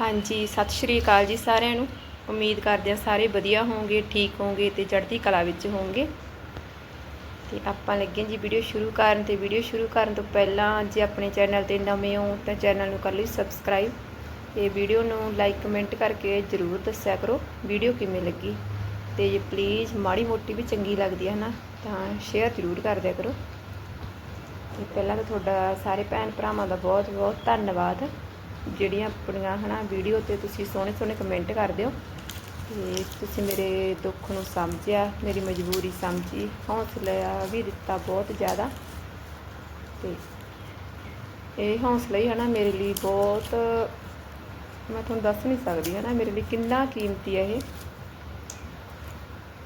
ਹਾਂਜੀ, ਸਤਿ ਸ਼੍ਰੀ ਅਕਾਲ ਜੀ ਸਾਰਿਆਂ ਨੂੰ। ਉਮੀਦ ਕਰਦੇ ਹਾਂ ਸਾਰੇ ਵਧੀਆ ਹੋਵੋਗੇ ਠੀਕ ਹੋਵੋਗੇ ਤੇ ਚੜ੍ਹਦੀ ਕਲਾ ਵਿੱਚ ਹੋਵੋਗੇ ਤੇ ਆਪਾਂ ਲੱਗੇ ਹਾਂ ਜੀ ਵੀਡੀਓ ਸ਼ੁਰੂ ਕਰਨ ਤੇ ਵੀਡੀਓ ਸ਼ੁਰੂ ਕਰਨ ਤੋਂ ਪਹਿਲਾਂ ਜੇ ਆਪਣੇ ਚੈਨਲ ਤੇ ਨਵੇਂ ਹੋ ਤਾਂ ਚੈਨਲ ਨੂੰ ਕਰ ਲਈ ਸਬਸਕ੍ਰਾਈਬ। ਤੇ ਵੀਡੀਓ ਨੂੰ ਲਾਈਕ, ਕਮੈਂਟ ਕਰਕੇ ਜਰੂਰ ਦੱਸਿਆ ਕਰੋ ਵੀਡੀਓ ਕਿਵੇਂ ਲੱਗੀ। ਤੇ ਜੇ ਪਲੀਜ਼ ਮਾੜੀ ਮੋਟੀ ਵੀ ਚੰਗੀ ਲੱਗਦੀ ਹੈ ਨਾ ਤਾਂ ਸ਼ੇਅਰ ਜਰੂਰ ਕਰ ਦਿਆ ਕਰੋ। ਤੇ ਪਹਿਲਾਂ ਤਾਂ ਤੁਹਾਡਾ ਸਾਰੇ ਭੈਣ ਭਰਾਵਾਂ ਦਾ ਬਹੁਤ ਬਹੁਤ ਧੰਨਵਾਦ। ਜਿਹੜੀਆਂ ਆਪਣੀਆਂ, ਹਨਾ ਵੀਡੀਓ ਤੇ ਤੁਸੀਂ ਸੋਹਣੇ ਸੋਹਣੇ ਕਮੈਂਟ ਕਰਦੇ ਹੋ। ਤੇ ਤੁਸੀਂ ਮੇਰੇ ਦੁੱਖ ਨੂੰ ਸਮਝਿਆ, ਮੇਰੀ ਮਜਬੂਰੀ ਸਮਝੀ, ਹੌਸਲਾ ਵੀ ਦਿੱਤਾ ਬਹੁਤ ਜ਼ਿਆਦਾ। ਤੇ ਇਹ ਹੌਸਲਾ ਹੀ, ਹਨਾ, ਮੇਰੇ ਲਈ ਬਹੁਤ, ਮੈਂ ਤੁਹਾਨੂੰ ਦੱਸ ਨਹੀਂ ਸਕਦੀ, ਹਨਾ, ਮੇਰੇ ਲਈ ਕਿੰਨਾ ਕੀਮਤੀ ਹੈ ਇਹ।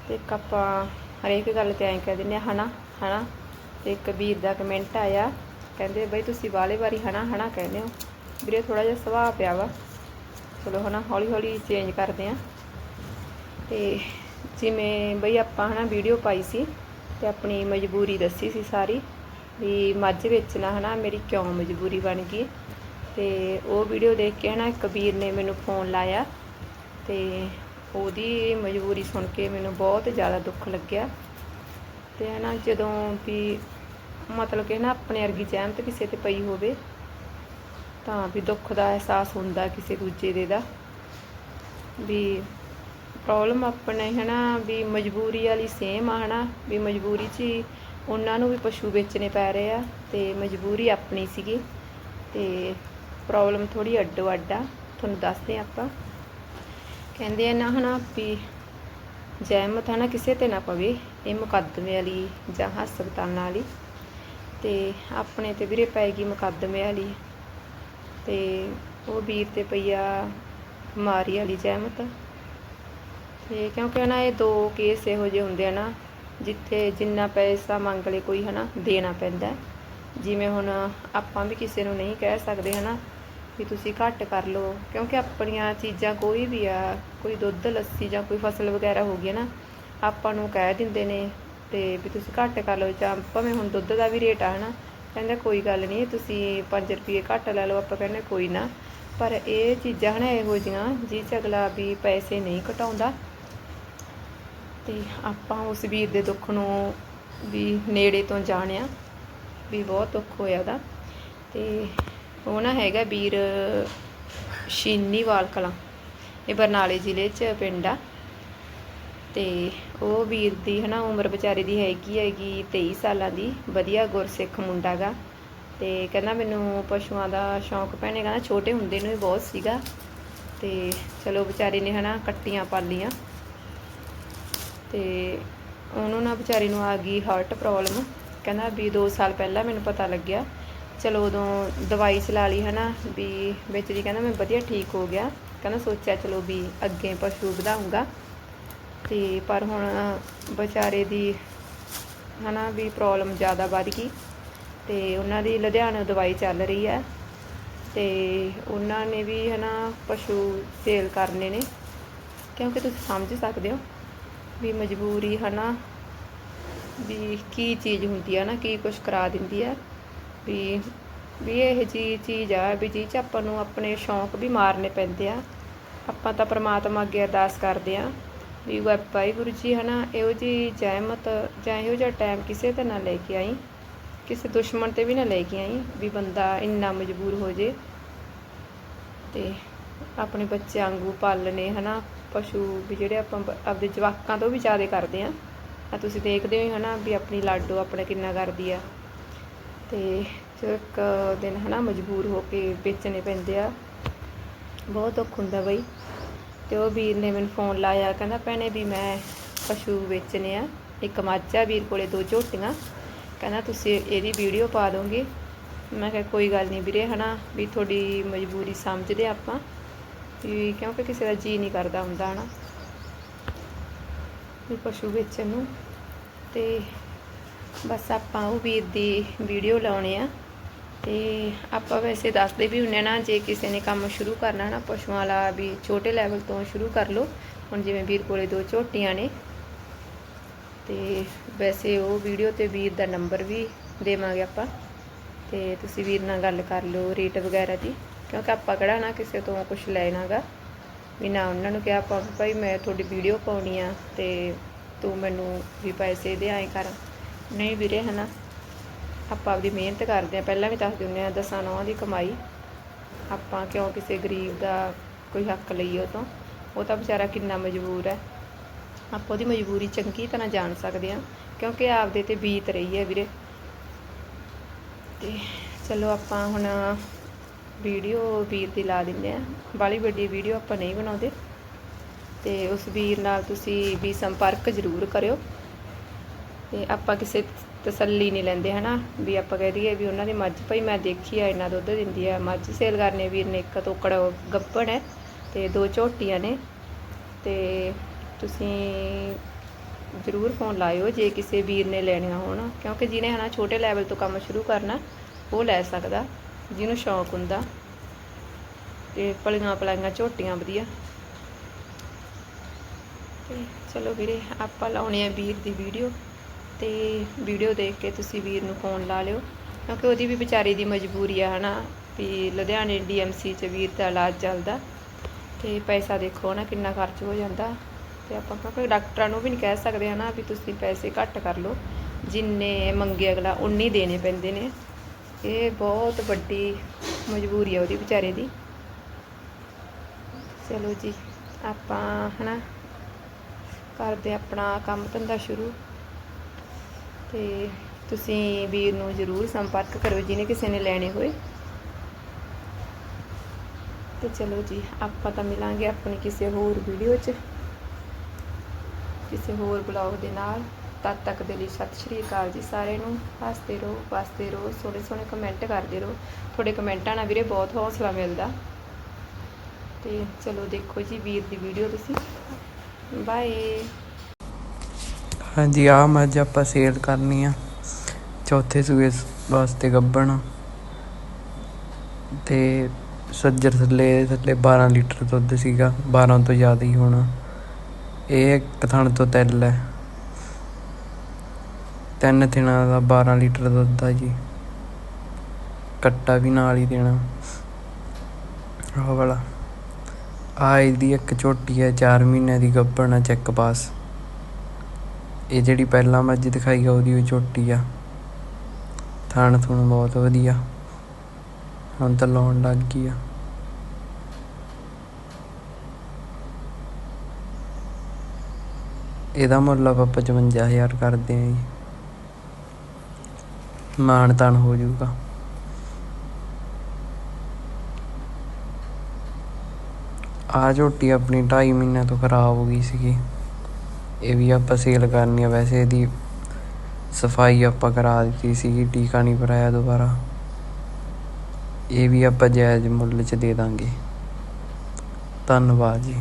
ਤੇ ਇੱਕ ਆਪਾਂ ਹਰੇਕ ਗੱਲ ਤੇ ਐਂ ਕਹਿ ਦਿੰਦੇ ਹਾਂ, ਹਨਾ ਹਨਾ। ਤੇ ਇੱਕ ਵੀਰ ਦਾ ਕਮੈਂਟ ਆਇਆ, ਕਹਿੰਦੇ, ਬਈ, ਤੁਸੀਂ ਵਾਲੇ ਵਾਰੀ, ਹਨਾ ਹਨਾ, ਕਹਿੰਦੇ ਹੋ। ਵੀਰੇ ਥੋੜਾ ਜਿਹਾ ਸੁਭਾਅ ਪਿਆ ਵਾ। ਚਲੋ ਹਨਾ, ਹੌਲੀ ਹੌਲੀ ਚੇਂਜ ਕਰਦੇ ਆ। ਤੇ ਜਿਵੇਂ ਬਈ ਆਪਾਂ ਹਨਾ ਵੀਡੀਓ ਪਾਈ ਸੀ ਤੇ ਆਪਣੀ ਮਜਬੂਰੀ ਦੱਸੀ ਸੀ ਸਾਰੀ ਵੀ ਮੱਝ ਵੇਚਣਾ ਹਨਾ ਮੇਰੀ ਕਿਉਂ ਮਜਬੂਰੀ ਬਣ ਗਈ। ਤੇ ਉਹ ਵੀਡੀਓ ਦੇਖ ਕੇ ਹਨਾ ਇੱਕ ਵੀਰ ਨੇ ਮੈਨੂੰ ਫੋਨ ਲਾਇਆ ਤੇ ਉਹਦੀ ਮਜਬੂਰੀ ਸੁਣ ਕੇ ਮੈਨੂੰ ਬਹੁਤ ਜ਼ਿਆਦਾ ਦੁੱਖ ਲੱਗਿਆ। ਤੇ ਹਨਾ ਜਦੋਂ ਵੀ ਮਤਲਬ ਕਿ ਨਾ ਆਪਣੇ ਵਰਗੀ ਜ਼ਹਿਮਤ ਕਿਸੇ ਤੇ ਪਈ ਹੋਵੇ ਤਾਂ ਵੀ ਦੁੱਖ ਦਾ ਅਹਿਸਾਸ ਹੁੰਦਾ ਕਿਸੇ ਦੂਜੇ ਦੇ ਦਾ। ਵੀ ਪ੍ਰੋਬਲਮ ਆਪਣੇ ਹਨਾ, ਵੀ ਮਜਬੂਰੀ ਵਾਲੀ ਸੇਮ ਆ ਹਨਾ, ਵੀ ਮਜਬੂਰੀ 'ਚ ਹੀ ਉਹਨਾਂ ਨੂੰ ਵੀ ਪਸ਼ੂ ਵੇਚਣੇ ਪੈ ਰਹੇ ਆ ਤੇ ਮਜਬੂਰੀ ਆਪਣੀ ਸੀਗੀ ਤੇ ਪ੍ਰੋਬਲਮ ਥੋੜੀ ਅੱਡੋ ਅੱਡ ਆ, ਤੁਹਾਨੂੰ ਦੱਸਦੇ ਹਾਂ ਆਪਾਂ। ਕਹਿੰਦੇ ਆ ਨਾ ਹਨਾ ਵੀ ਜਹਿਮਤ ਹਨਾ ਕਿਸੇ ਤੇ ਨਾ ਪਵੇ, ਇਹ ਮੁਕੱਦਮੇ ਵਾਲੀ ਜਾਂ ਹਸਪਤਾਲਾਂ ਵਾਲੀ। ਤੇ ਆਪਣੇ ਤੇ ਵੀਰੇ ਪੈਗੀ ਮੁਕੱਦਮੇ ਵਾਲੀ। ਤੇ ਉਹ ਵੀਰ ਤੇ ਪਈਆ ਬਿਮਾਰੀ ਵਾਲੀ ਜ਼ਹਿਮਤ। ਤੇ ਕਿਉਂਕਿ ਨਾ ਇਹ ਦੋ ਕੇਸ ਇਹੋ ਜਿਹੇ ਹੁੰਦੇ ਆ ਨਾ, ਜਿੱਥੇ ਜਿੰਨਾ ਪੈਸਾ ਮੰਗ ਲੇ ਕੋਈ ਹਨਾ ਦੇਣਾ ਪੈਂਦਾ ਜਿਵੇਂ ਹੁਣ ਆਪਾਂ ਵੀ ਕਿਸੇ ਨੂੰ ਨਹੀਂ ਕਹਿ ਸਕਦੇ ਹਨਾ ਵੀ ਤੁਸੀਂ ਘੱਟ ਕਰ ਲਓ, ਕਿਉਂਕਿ ਆਪਣੀਆਂ ਚੀਜ਼ਾਂ ਕੋਈ ਵੀ ਆ, ਕੋਈ ਦੁੱਧ, ਲੱਸੀ ਜਾਂ ਕੋਈ ਫਸਲ ਵਗੈਰਾ ਹੋ ਗਈ ਨਾ, ਆਪਾਂ ਨੂੰ ਕਹਿ ਦਿੰਦੇ ਨੇ ਤੇ ਵੀ ਤੁਸੀਂ ਘੱਟ ਕਰ ਲਓ ਜਾਂ ਭਾਵੇਂ ਹੁਣ ਦੁੱਧ ਦਾ ਵੀ ਰੇਟ ਆ ਹਨਾ ਕਹਿੰਦਾ ਕੋਈ ਗੱਲ ਨਹੀਂ, ਤੁਸੀਂ 5 ਰੁਪਏ ਘੱਟ ਲੈ ਲਓ, ਆਪਾਂ ਕਹਿੰਦੇ ਕੋਈ ਨਾ। ਪਰ ਇਹ ਚੀਜ਼ਾਂ ਹਨਾ ਇਹੋ ਜਿਹੀਆਂ, ਜਿਹ 'ਚ ਅਗਲਾ ਵੀ ਪੈਸੇ ਨਹੀਂ ਘਟਾਉਂਦਾ ਤੇ ਆਪਾਂ ਉਸ ਵੀਰ ਦੇ ਦੁੱਖ ਨੂੰ ਵੀ ਨੇੜੇ ਤੋਂ ਜਾਣਿਆ, ਵੀ ਬਹੁਤ ਦੁੱਖ ਹੋਇਆ ਉਹਦਾ। ਤੇ ਉਹ ਨਾ ਹੈਗਾ ਵੀਰ ਸ਼ੀਨੀਵਾਲ ਕਲਾਂ, ਇਹ ਬਰਨਾਲੇ ਜ਼ਿਲ੍ਹੇ 'ਚ ਪਿੰਡ ਆ। ਤੇ ਉਹ ਵੀਰ ਦੀ ਹਨਾ ਉਮਰ ਵਿਚਾਰੇ ਦੀ ਹੈਗੀ ਹੈਗੀ 23 ਸਾਲਾਂ ਦੀ, ਵਧੀਆ ਗੁਰਸਿੱਖ ਮੁੰਡਾ ਗਾ। ਤੇ ਕਹਿੰਦਾ ਮੈਨੂੰ ਪਸ਼ੂਆਂ ਦਾ ਸ਼ੌਂਕ ਭੈਣੇ, ਕਹਿੰਦਾ ਛੋਟੇ ਹੁੰਦੇ ਨੂੰ ਹੀ ਬਹੁਤ ਸੀਗਾ। ਤੇ ਚਲੋ ਵਿਚਾਰੇ ਨੇ ਹਨਾ ਕੱਟੀਆਂ ਪਾਲੀਆਂ। ਤੇ ਉਹਨੂੰ ਨਾ ਵਿਚਾਰੀ ਨੂੰ ਆ ਗਈ ਹਾਰਟ ਪ੍ਰੋਬਲਮ ਕਹਿੰਦਾ ਵੀ 2 ਸਾਲ ਪਹਿਲਾਂ ਮੈਨੂੰ ਪਤਾ ਲੱਗਿਆ। ਚਲੋ ਉਦੋਂ ਦਵਾਈ ਚਲਾ ਲਈ ਹਨਾ, ਵੀ ਵਿੱਚ ਦੀ ਕਹਿੰਦਾ ਮੈਂ ਵਧੀਆ ਠੀਕ ਹੋ ਗਿਆ। ਕਹਿੰਦਾ ਸੋਚਿਆ ਚਲੋ ਵੀ ਅੱਗੇ ਪਸ਼ੂ ਵਧਾਉਂਗਾ ਤੇ ਪਰ ਹੁਣ ਵਿਚਾਰੇ ਦੀ ਹਨਾ ਵੀ ਪ੍ਰੋਬਲਮ ਜ਼ਿਆਦਾ ਵੱਧ ਗਈ ਤੇ ਉਹਨਾਂ ਦੀ ਲੁਧਿਆਣੇ ਦਵਾਈ ਚੱਲ ਰਹੀ ਹੈ ਤੇ ਉਹਨਾਂ ਨੇ ਵੀ ਹਨਾ ਪਸ਼ੂ ਸੇਲ ਕਰਨੇ ਨੇ। ਕਿਉਂਕਿ ਤੁਸੀਂ ਸਮਝ ਸਕਦੇ ਹੋ ਵੀ ਮਜਬੂਰੀ ਹਨਾ ਵੀ ਕੀ ਚੀਜ਼ ਹੁੰਦੀ ਹੈ ਨਾ, ਕੀ ਕੁਝ ਕਰਾ ਦਿੰਦੀ ਹੈ। ਵੀ ਵੀ ਇਹ ਜੀ ਚੀਜ਼ ਆ ਵੀ ਜੀ ਚ ਆਪਾਂ ਨੂੰ ਆਪਣੇ ਸ਼ੌਂਕ ਵੀ ਮਾਰਨੇ ਪੈਂਦੇ ਆ। ਆਪਾਂ ਤਾਂ ਪ੍ਰਮਾਤਮਾ ਅੱਗੇ ਅਰਦਾਸ ਕਰਦੇ ਆ ਵੀ ਵਾਹਿਗੁਰੂ ਜੀ, ਹਨਾ, ਇਹੋ ਜੀ ਜ਼ਹਿਮਤ ਜਾਂ ਇਹੋ ਜਿਹਾ ਟਾਈਮ ਕਿਸੇ ਤੇ ਨਾ ਲੈ ਕੇ ਆਈ, ਕਿਸੇ ਦੁਸ਼ਮਣ ਤੇ ਵੀ ਨਾ ਲੈ ਕੇ ਆਈ ਵੀ ਬੰਦਾ ਇੰਨਾ ਮਜਬੂਰ ਹੋ ਜੇ ਤੇ ਆਪਣੇ ਬੱਚੇ ਵਾਂਗੂ ਪਾਲਣੇ, ਹਨਾ, ਪਸ਼ੂ ਵੀ ਜਿਹੜੇ ਆਪਾਂ ਆਪਦੇ ਜਵਾਕਾਂ ਤੋਂ ਵੀ ਜ਼ਿਆਦਾ ਕਰਦੇ ਆ ਆ ਤੁਸੀਂ ਦੇਖਦੇ ਹੋ ਹਨਾ, ਵੀ ਆਪਣੀ ਲਾਡੋ ਆਪਣਾ ਕਿੰਨਾ ਕਰਦੀ ਆ। ਤੇ ਜੋ ਇੱਕ ਦਿਨ, ਹਨਾ, ਮਜਬੂਰ ਹੋ ਕੇ ਵੇਚਣੇ ਪੈਂਦੇ ਆ। ਬਹੁਤ ਦੁੱਖ ਹੁੰਦਾ ਬਈ। ਤੇ ਉਹ ਵੀਰ ਨੇ ਮੈਨੂੰ ਫੋਨ ਲਾਇਆ, ਕਹਿੰਦਾ ਭੈਣੇ ਵੀ ਮੈਂ ਪਸ਼ੂ ਵੇਚਣੇ ਆ, ਇੱਕ ਮੱਝ ਵੀਰ ਕੋਲੇ ਦੋ ਝੋਟੀਆਂ, ਕਹਿੰਦਾ ਤੁਸੀਂ ਇਹਦੀ ਵੀਡੀਓ ਪਾ ਦੋਗੇ। ਮੈਂ ਕਿਹਾ ਕੋਈ ਗੱਲ ਨਹੀਂ ਵੀਰੇ, ਹਨਾ, ਵੀ ਤੁਹਾਡੀ ਮਜਬੂਰੀ ਸਮਝਦੇ ਆਪਾਂ, ਵੀ ਕਿਉਂਕਿ ਕਿਸੇ ਦਾ ਜੀ ਨਹੀਂ ਕਰਦਾ ਹੁੰਦਾ, ਹਨਾ, ਵੀ ਪਸ਼ੂ ਵੇਚਣ ਨੂੰ। ਤੇ ਬਸ ਆਪਾਂ ਉਹ ਵੀਰ ਦੀ ਵੀਡੀਓ ਲਾਉਣੇ ਆ। ਤੇ ਆਪਾਂ ਵੈਸੇ ਦੱਸਦੇ ਵੀ ਹੁੰਨੇ ਨਾ, ਜੇ ਕਿਸੇ ਨੇ ਕੰਮ ਸ਼ੁਰੂ ਕਰਨਾ ਨਾ ਪਸ਼ੂਆਂ ਵਾਲਾ ਵੀ ਛੋਟੇ ਲੈਵਲ ਤੋਂ ਸ਼ੁਰੂ ਕਰ ਲਓ। ਹੁਣ ਜਿਵੇਂ ਵੀਰ ਕੋਲੇ ਦੋ ਝੋਟੀਆਂ ਨੇ। ਤੇ ਵੈਸੇ ਉਹ ਵੀਡੀਓ ਤੇ ਵੀਰ ਦਾ ਨੰਬਰ ਵੀ ਦੇਵਾਂਗੇ ਆਪਾਂ। ਤੇ ਤੁਸੀਂ ਵੀਰ ਨਾਲ ਗੱਲ ਕਰ ਲਓ ਰੇਟ ਵਗੈਰਾ ਦੀ। ਕਿਉਂਕਿ ਆਪਾਂ ਕਿਹੜਾ ਨਾ ਕਿਸੇ ਤੋਂ ਕੁਝ ਲੈਣਾਗਾ ਵੀ ਨਾ ਉਹਨਾਂ ਨੂੰ ਕਿਹਾ ਆਪਾਂ ਭਾਈ ਮੈਂ ਤੁਹਾਡੀ ਵੀਡੀਓ ਪਾਉਣੀ ਆ ਤੇ ਤੂੰ ਮੈਨੂੰ ਵੀ ਪੈਸੇ ਦੇ ਆਏ ਕਰ। ਨਹੀਂ ਵੀਰੇ ਹਨਾ ਆਪਾਂ ਆਪਦੀ ਮਿਹਨਤ ਕਰਦੇ ਆ ਪਹਿਲਾਂ ਵੀ ਦੱਸ ਦਿੰਦੇ ਆ ਦਸਾਂ ਨੌਂ ਦੀ ਕਮਾਈ ਆਪਾਂ ਕਿਉਂ ਕਿਸੇ ਗਰੀਬ ਦਾ ਕੋਈ ਹੱਕ ਲਈਏ ਉਹ ਤੋਂ? ਉਹ ਤਾਂ ਵਿਚਾਰਾ ਕਿੰਨਾ ਮਜਬੂਰ ਹੈ। ਆਪਾਂ ਉਹਦੀ ਮਜਬੂਰੀ ਚੰਗੀ ਤਰ੍ਹਾਂ ਜਾਣ ਸਕਦੇ ਆ ਕਿਉਂਕਿ ਆਪਦੇ ਤੇ ਬੀਤ ਰਹੀ ਹੈ ਵੀਰੇ। ਤੇ ਚਲੋ ਆਪਾਂ ਹੁਣ ਵੀਡੀਓ ਵੀਰ ਦੀ ਲਾ ਦਿੰਦੇ ਆ ਬਾਲੀ ਵੱਡੀ ਵੀਡੀਓ ਆਪਾਂ ਨਹੀਂ ਬਣਾਉਂਦੇ। ਤੇ ਉਸ ਵੀਰ ਨਾਲ ਤੁਸੀਂ ਵੀ ਸੰਪਰਕ ਜ਼ਰੂਰ ਕਰਿਓ। ਤੇ ਆਪਾਂ ਕਿਸੇ ਤਸੱਲੀ ਨਹੀਂ ਲੈਂਦੇ, ਹਨਾ? ਵੀ ਆਪਾਂ ਕਹਿ ਦਈਏ ਵੀ ਉਹਨਾਂ ਦੀ ਮੱਝ, ਭਾਈ ਮੈਂ ਦੇਖੀ ਆ, ਇੰਨਾ ਦੁੱਧ ਦਿੰਦੀ ਆ। ਮੱਝ ਸੇਲ ਕਰਨੇ ਵੀਰ ਨੇ ਇੱਕ ਤੋਕੜ ਗੱਭਣ ਹੈ ਤੇ ਦੋ ਝੋਟੀਆਂ ਨੇ। ਤੇ ਤੁਸੀਂ ਜ਼ਰੂਰ ਫੋਨ ਲਾਇਓ ਜੇ ਕਿਸੇ ਵੀਰ ਨੇ ਲੈਣੀਆਂ ਹੋਣ, ਕਿਉਂਕਿ ਜਿਹਨੇ ਹਨਾ ਛੋਟੇ ਲੈਵਲ ਤੋਂ ਕੰਮ ਸ਼ੁਰੂ ਕਰਨਾ, ਉਹ ਲੈ ਸਕਦਾ, ਜਿਹਨੂੰ ਸ਼ੌਂਕ ਹੁੰਦਾ। ਤੇ ਪਲੀਆਂ ਪਲਾਈਆਂ ਝੋਟੀਆਂ ਵਧੀਆ। ਤੇ ਚਲੋ ਵੀਰੇ, ਆਪਾਂ ਲਾਉਣੇ ਆ ਵੀਰ ਦੀ ਵੀਡੀਓ ਤੇ ਵੀਡੀਓ ਦੇਖ ਕੇ ਤੁਸੀਂ ਵੀਰ ਨੂੰ ਫੋਨ ਲਾ ਲਿਓ। ਕਿਉਂਕਿ ਉਹਦੀ ਵੀ ਵਿਚਾਰੀ ਦੀ ਮਜਬੂਰੀ ਆ ਹਨਾ, ਵੀ ਲੁਧਿਆਣੇ ਡੀਐਮਸੀ ਚ ਵੀਰ ਦਾ ਇਲਾਜ ਚੱਲਦਾ। ਤੇ ਪੈਸਾ ਦੇਖੋ ਨਾ ਕਿੰਨਾ ਖਰਚ ਹੋ ਜਾਂਦਾ। ਤੇ ਆਪਾਂ ਕਿਉਂਕਿ ਡਾਕਟਰਾਂ ਨੂੰ ਵੀ ਨਹੀਂ ਕਹਿ ਸਕਦੇ ਹਨਾ, ਵੀ ਤੁਸੀਂ ਪੈਸੇ ਘੱਟ ਕਰ ਲਓ। ਜਿੰਨੇ ਮੰਗੇ ਅਗਲਾ ਉਨੀ ਦੇਣੇ ਪੈਂਦੇ ਨੇ। ਇਹ ਬਹੁਤ ਵੱਡੀ ਮਜਬੂਰੀ ਆ ਉਹਦੀ ਵਿਚਾਰੇ ਦੀ। ਚਲੋ ਜੀ, ਆਪਾਂ ਹਨਾ, ਕਰਦੇ ਆਪਣਾ ਕੰਮ ਧੰਦਾ ਸ਼ੁਰੂ। ਤੇ ਤੁਸੀਂ ਵੀਰ ਨੂੰ ਜ਼ਰੂਰ ਸੰਪਰਕ ਕਰੋ ਜਿਹਨੇ ਕਿਸੇ ਨੇ ਲੈਣੇ ਹੋਏ। ਤੇ ਚਲੋ ਜੀ, ਆਪਾਂ ਤਾਂ ਮਿਲਾਂਗੇ ਆਪਣੀ ਕਿਸੇ ਹੋਰ ਵੀਡੀਓ 'ਚ, ਕਿਸੇ ਹੋਰ ਬਲੌਗ ਦੇ ਨਾਲ। ਤਦ ਤੱਕ ਦੇ ਲਈ ਸਤਿ ਸ਼੍ਰੀ ਅਕਾਲ ਜੀ ਸਾਰਿਆਂ ਨੂੰ। ਹੱਸਦੇ ਰਹੋ, ਵਸਦੇ ਰਹੋ, ਸੋਹਣੇ ਸੋਹਣੇ ਕਮੈਂਟ ਕਰਦੇ ਰਹੋ। ਤੁਹਾਡੇ ਕਮੈਂਟਾਂ ਨਾਲ ਵੀਰੇ ਬਹੁਤ ਹੌਸਲਾ ਮਿਲਦਾ। ਤੇ ਚਲੋ ਦੇਖੋ ਜੀ ਵੀਰ ਦੀ ਵੀਡੀਓ ਤੁਸੀਂ। ਬਾਏ ਹਾਂਜੀ ਆ ਮੱਝ ਆਪਾਂ ਸੇਲ ਕਰਨੀ ਆ। ਚੌਥੇ ਸੂਏ ਵਾਸਤੇ ਗੱਬਣ। ਤੇ ਸੱਜਰ ਥੱਲੇ ਥੱਲੇ 12 ਲੀਟਰ ਦੁੱਧ ਸੀਗਾ। 12 ਤੋਂ ਜ਼ਿਆਦਾ ਹੀ ਹੋਣਾ। ਇਹ ਇੱਕ ਥਣ ਤੋਂ ਤਿਲ ਹੈ। ਤਿੰਨ ਦਿਨਾਂ ਦਾ 12 ਲੀਟਰ ਦੁੱਧ ਆ ਜੀ। ਕੱਟਾ ਵੀ ਨਾਲ ਹੀ ਦੇਣਾ। ਆਹ ਵਾਲਾ। ਆ ਇਹਦੀ ਇੱਕ ਝੋਟੀ ਹੈ 4 ਮਹੀਨਿਆਂ ਦੀ ਗੱਭਣ ਆ, ਚੈੱਕ ਪਾਸ। ਇਹ ਜਿਹੜੀ ਪਹਿਲਾਂ ਮੱਝ ਦਿਖਾਈ ਆ, ਉਹਦੀ ਉਹ ਝੋਟੀ ਆ। ਥਣ ਥੁਣ ਬਹੁਤ ਵਧੀਆ। ਹੁਣ ਤਾਂ ਲਾਉਣ ਲੱਗ ਗਈ ਆ। ਇਹਦਾ ਮੁੱਲ ਆਪਾਂ 55000 ਕਰਦੇ ਆਂ ਜੀ। ਮਾਣ ਤਾਣ ਹੋ ਜਾਊਗਾ। ਆ ਝੋਟੀ ਆਪਣੀ 2.5 ਮਹੀਨਿਆਂ ਤੋਂ ਖਰਾਬ ਹੋ ਗਈ ਸੀਗੀ। ਇਹ ਵੀ ਆਪਾਂ ਸੇਲ ਕਰਨੀ ਆ, ਵੈਸੇ ਇਹਦੀ ਸਫ਼ਾਈ ਆਪਾਂ ਕਰਾ ਦਿੱਤੀ ਸੀਗੀ, ਟੀਕਾ ਨਹੀਂ ਭਰਾਇਆ ਦੁਬਾਰਾ। ਇਹ ਵੀ ਆਪਾਂ ਜਾਇਜ਼ ਮੁੱਲ 'ਚ ਦੇ ਦਾਂਗੇ। ਧੰਨਵਾਦ ਜੀ।